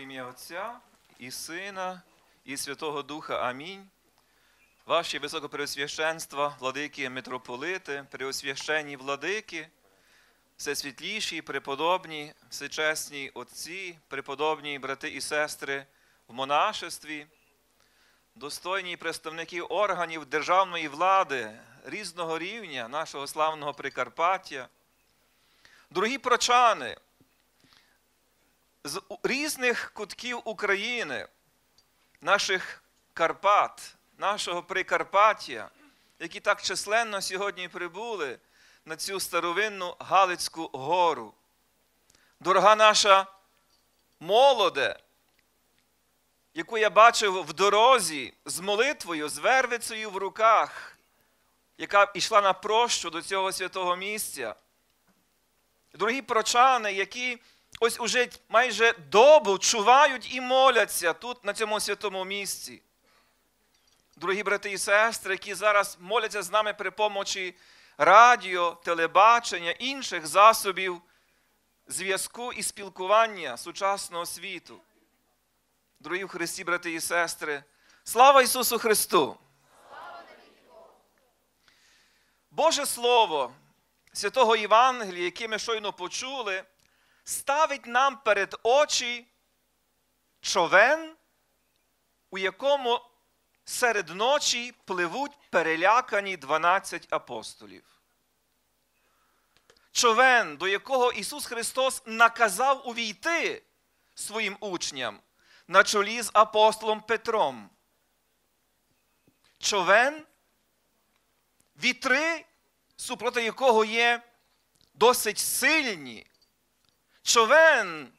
ім'я Отця і Сина, і Святого Духа. Амінь. Ваші високопреосвященства, владики митрополити, преосвященні владики, всесвітліші, преподобні, всечесні отці, преподобні брати і сестри в монашестві, достойні представники органів державної влади різного рівня нашого славного Прикарпаття, дорогі прочани, з різних кутків України, наших Карпат, нашого Прикарпаття, які так численно сьогодні прибули на цю старовинну Галицьку гору. Дорога наша молоде, яку я бачив в дорозі з молитвою, з вервицею в руках, яка йшла на прощу до цього святого місця. Дорогі прочани, які ось уже майже добу чувають і моляться тут, на цьому святому місці. Дорогі брати і сестри, які зараз моляться з нами при помочі радіо, телебачення, інших засобів зв'язку і спілкування сучасного світу. Дорогі в Христі, брати і сестри, слава Ісусу Христу! Боже Слово святого Євангелія, яке ми щойно почули, ставить нам перед очі човен, у якому серед ночі пливуть перелякані 12 апостолів. Човен, до якого Ісус Христос наказав увійти своїм учням на чолі з апостолом Петром. Човен, вітри, супроти якого є досить сильні. Човен,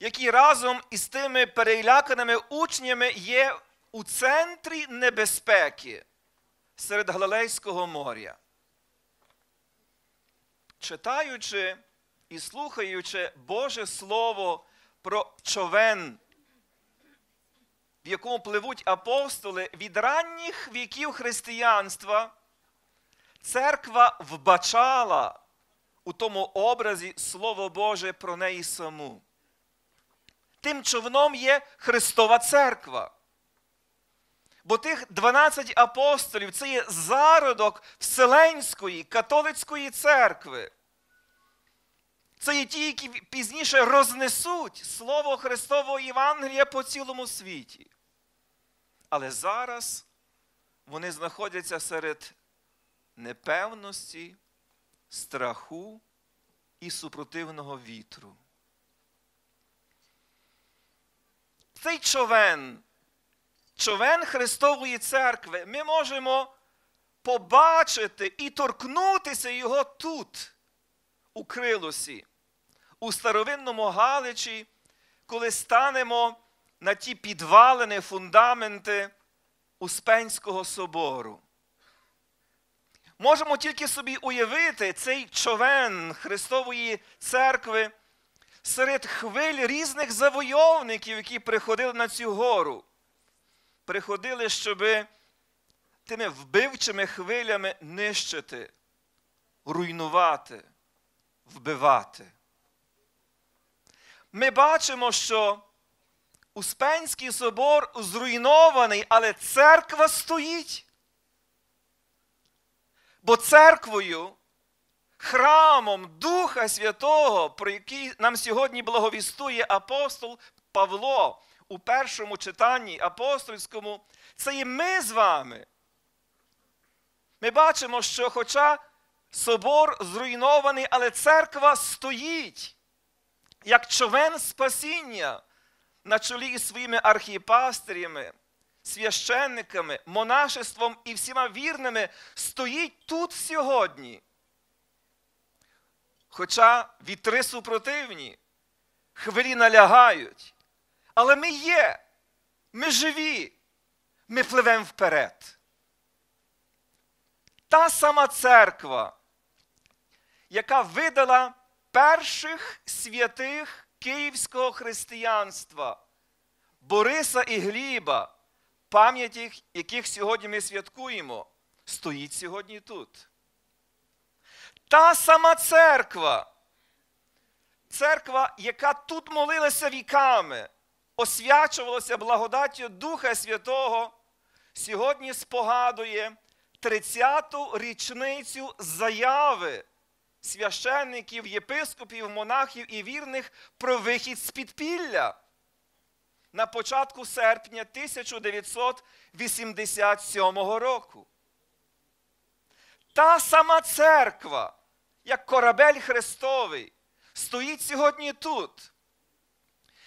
який разом із тими переляканими учнями є у центрі небезпеки серед Галилейського моря. Читаючи і слухаючи Боже Слово про човен, в якому пливуть апостоли від ранніх віків християнства, церква вбачала у тому образі Слово Боже про неї саму. Тим човном є Христова церква. Бо тих 12 апостолів це є зародок Вселенської католицької церкви. Це є ті, які пізніше рознесуть Слово Христового Євангелія по цілому світі. Але зараз вони знаходяться серед непевності, страху і супротивного вітру. Цей човен, човен Христової церкви, ми можемо побачити і торкнутися його тут, у Крилосі, у старовинному Галичі, коли станемо на ті підвалини, фундаменти Успенського собору. Можемо тільки собі уявити цей човен Христової церкви серед хвиль різних завойовників, які приходили на цю гору. Приходили, щоб тими вбивчими хвилями нищити, руйнувати, вбивати. Ми бачимо, що Успенський собор зруйнований, але церква стоїть. Бо церквою, храмом Духа Святого, про який нам сьогодні благовістує апостол Павло у першому читанні апостольському, це і ми з вами. Ми бачимо, що хоча собор зруйнований, але церква стоїть, як човен спасіння на чолі із своїми архіпастирями, священниками, монашеством і всіма вірними стоїть тут сьогодні. Хоча вітри супротивні, хвилі налягають, але ми є, ми живі, ми пливемо вперед. Та сама церква, яка видала перших святих київського християнства, Бориса і Гліба, пам'ять яких сьогодні ми святкуємо, стоїть сьогодні тут. Та сама церква, церква, яка тут молилася віками, освячувалося благодаттю Духа Святого, сьогодні спогадує 30-ту річницю заяви священників, єпископів, монахів і вірних про вихід з підпілля на початку серпня 1987 року. Та сама церква, як корабель Христовий, стоїть сьогодні тут,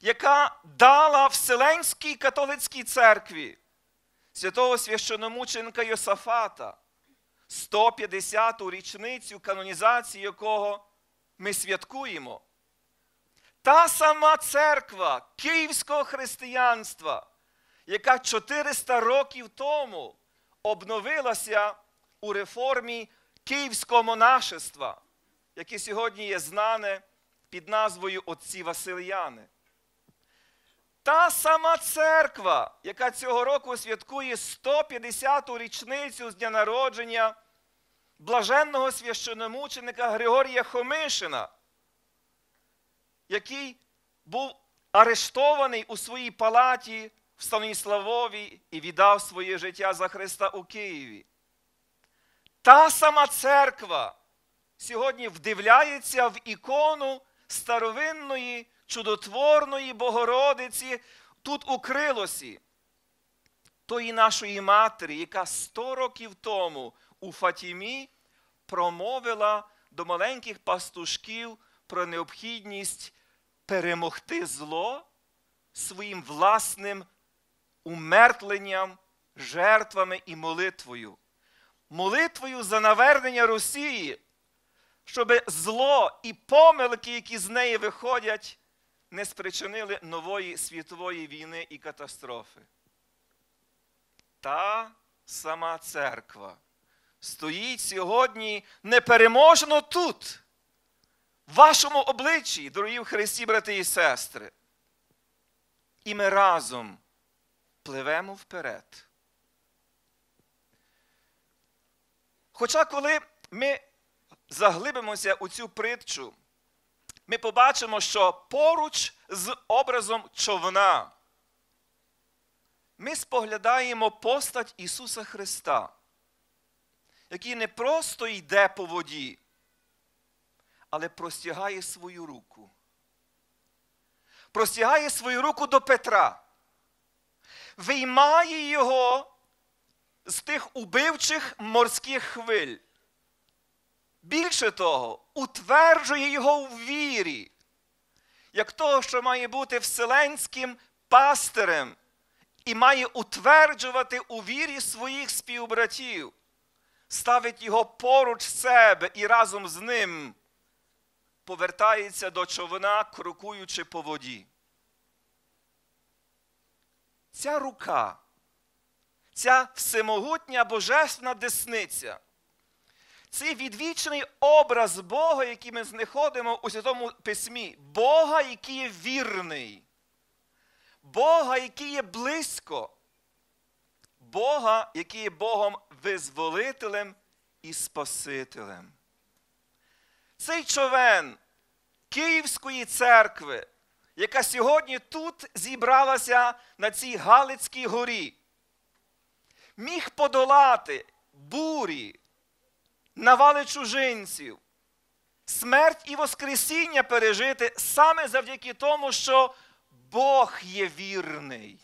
яка дала Вселенській католицькій церкві святого священомученика Йосафата 150-ту річницю канонізації якого ми святкуємо. Та сама церква київського християнства, яка 400 років тому обновилася у реформі Київського монашества, яке сьогодні є знане під назвою Отці Василияни. Та сама церква, яка цього року святкує 150-ту річницю з дня народження блаженного священомученика Григорія Хомишина, який був арештований у своїй палаті в Станіславові і віддав своє життя за Христа у Києві. Та сама церква сьогодні вдивляється в ікону старовинної чудотворної Богородиці тут у Крилосі, тої нашої матері, яка 100 років тому у Фатімі промовила до маленьких пастушків про необхідність перемогти зло своїм власним умертленням, жертвами і молитвою. Молитвою за навернення Росії, щоб зло і помилки, які з неї виходять, не спричинили нової світової війни і катастрофи. Та сама церква стоїть сьогодні непереможно тут, вашому обличчі, дорогі в Христі, брати і сестри. І ми разом пливемо вперед. Хоча коли ми заглибимося у цю притчу, ми побачимо, що поруч з образом човна ми споглядаємо постать Ісуса Христа, який не просто йде по воді, але простягає свою руку. Простягає свою руку до Петра, виймає його з тих убивчих морських хвиль. Більше того, утверджує його у вірі, як того, що має бути вселенським пастирем і має утверджувати у вірі своїх співбратів, ставить його поруч себе і разом з ним повертається до човна, крокуючи по воді. Ця рука, ця всемогутня божественна десниця. Це відвічний образ Бога, який ми знаходимо у Святому Письмі. Бога, який є вірний, Бога, який є близько, Бога, який є Богом визволителем і Спасителем. Цей човен Київської церкви, яка сьогодні тут зібралася на цій Галицькій горі, міг подолати бурі навали чужинців, смерть і Воскресіння пережити саме завдяки тому, що Бог є вірний.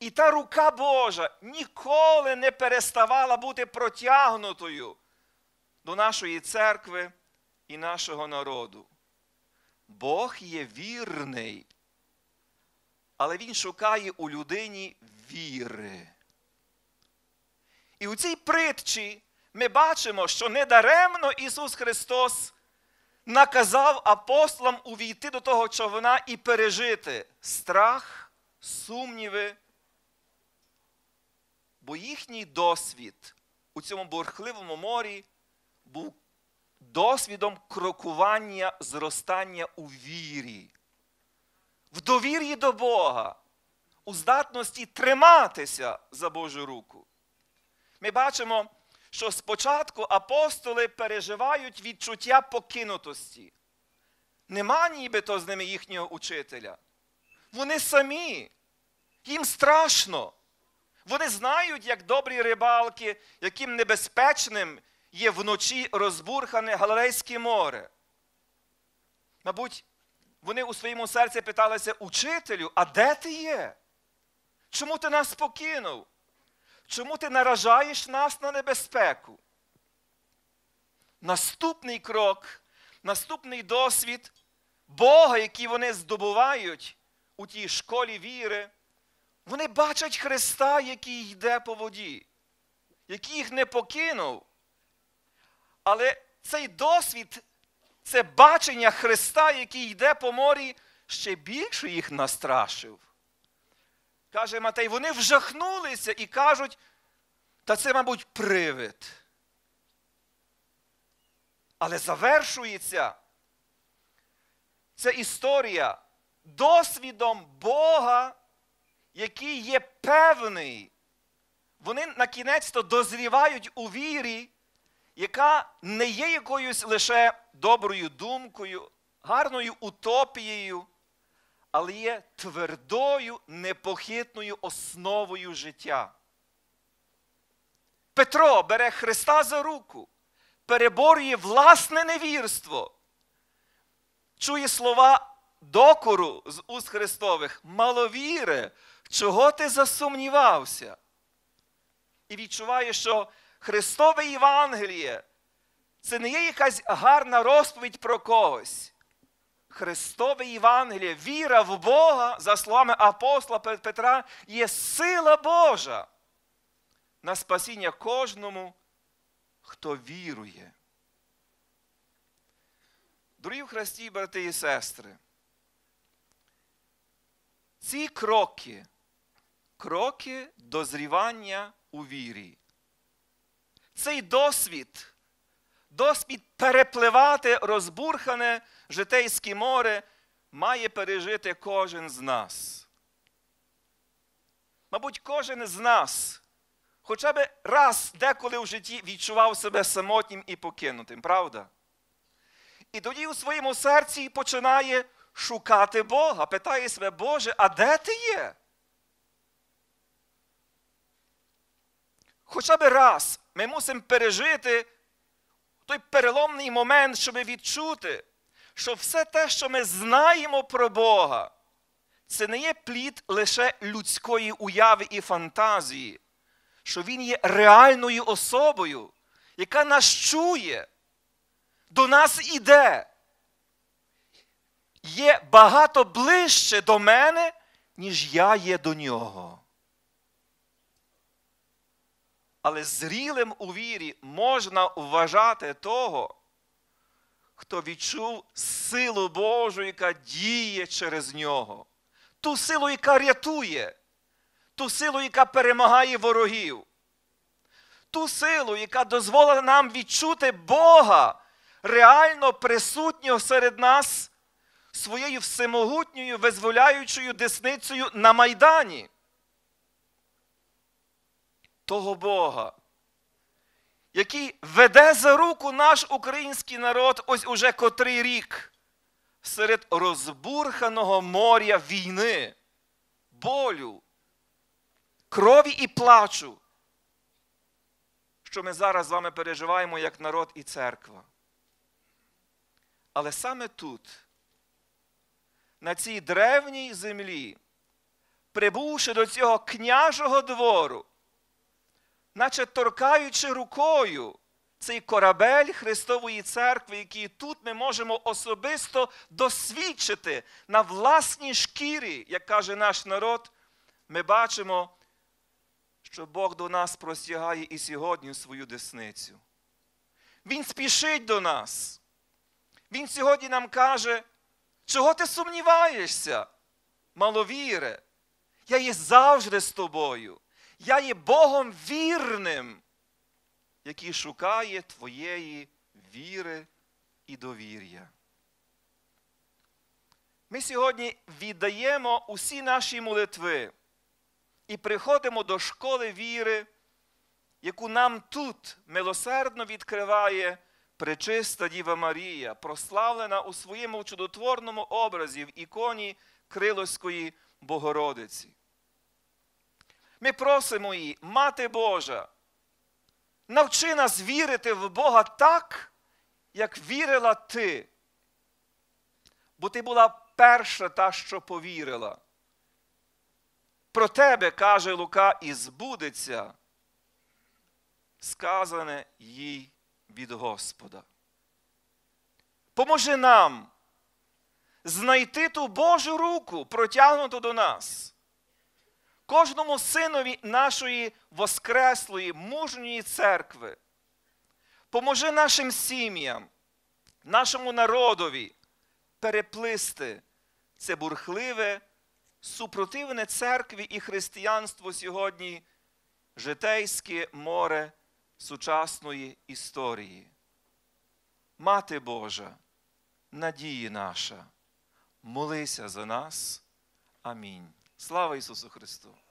І та рука Божа ніколи не переставала бути протягнутою до нашої церкви і нашого народу. Бог є вірний, але Він шукає у людині віри. І у цій притчі ми бачимо, що недаремно Ісус Христос наказав апостолам увійти до того човна і пережити страх, сумніви, бо їхній досвід у цьому бурхливому морі був досвідом крокування, зростання у вірі, в довір'ї до Бога, у здатності триматися за Божу руку. Ми бачимо що спочатку апостоли переживають відчуття покинутості. Нема нібито з ними їхнього учителя. Вони самі. Їм страшно. Вони знають, як добрі рибалки, яким небезпечним є вночі розбурхане Галилейське море. Мабуть, вони у своєму серці питалися учителю, а де ти є? Чому ти нас покинув? Чому ти наражаєш нас на небезпеку? Наступний крок, наступний досвід Бога, який вони здобувають у тій школі віри, вони бачать Христа, який йде по воді, який їх не покинув. Але цей досвід, це бачення Христа, який йде по морі, ще більше їх настрашив. Каже Матей, вони вжахнулися і кажуть, та це, мабуть, привид. Але завершується ця історія досвідом Бога, який є певний. Вони на кінець то дозрівають у вірі, яка не є якоюсь лише доброю думкою, гарною утопією, але є твердою, непохитною основою життя. Петро бере Христа за руку, переборює власне невірство, чує слова докору з уст Христових, маловіре, чого ти засумнівався? І відчуває, що Христове Євангеліє це не є якась гарна розповідь про когось. Христове Євангеліє, віра в Бога, за словами апостола Петра, є сила Божа на спасіння кожному, хто вірує. Дорогі в Христі, брати і сестри, ці кроки, кроки дозрівання у вірі. Цей досвід, досвід перепливати розбурхане житейське море має пережити кожен з нас. Мабуть, кожен з нас хоча б раз деколи в житті відчував себе самотнім і покинутим, правда? І тоді у своєму серці починає шукати Бога, питає себе, Боже, а де ти є? Хоча б раз ми мусимо пережити той переломний момент, щоб відчути, що все те, що ми знаємо про Бога, це не є плід лише людської уяви і фантазії, що Він є реальною особою, яка нас чує, до нас іде. Є багато ближче до мене, ніж я є до нього. Але зрілим у вірі можна вважати того, хто відчув силу Божу, яка діє через нього, ту силу, яка рятує, ту силу, яка перемагає ворогів, ту силу, яка дозволила нам відчути Бога, реально присутнього серед нас своєю всемогутньою визволяючою десницею на Майдані. Того Бога, який веде за руку наш український народ ось уже котрий рік серед розбурханого моря війни, болю, крові і плачу, що ми зараз з вами переживаємо як народ і церква. Але саме тут, на цій древній землі, прибувши до цього княжого двору, наче торкаючи рукою цей корабель Христової церкви, який тут ми можемо особисто досвідчити на власній шкірі, як каже наш народ, ми бачимо, що Бог до нас простягає і сьогодні свою десницю. Він спішить до нас. Він сьогодні нам каже, чого ти сумніваєшся, маловіре? Я є завжди з тобою. Я є Богом вірним, який шукає твоєї віри і довір'я. Ми сьогодні віддаємо усі наші молитви і приходимо до школи віри, яку нам тут милосердно відкриває пречиста Діва Марія, прославлена у своєму чудотворному образі в іконі Крилоської Богородиці. Ми просимо її, Мати Божа, навчи нас вірити в Бога так, як вірила ти. Бо ти була перша та, що повірила. Про тебе, каже Лука, і збудеться, сказане їй від Господа. Поможи нам знайти ту Божу руку, протягнуту до нас, кожному синові нашої воскреслої, мужньої церкви. Поможи нашим сім'ям, нашому народові переплисти це бурхливе, супротивне церкві і християнству сьогодні житейське море сучасної історії. Мати Божа, надії наша, молися за нас. Амінь. Слава Ісусу Христу!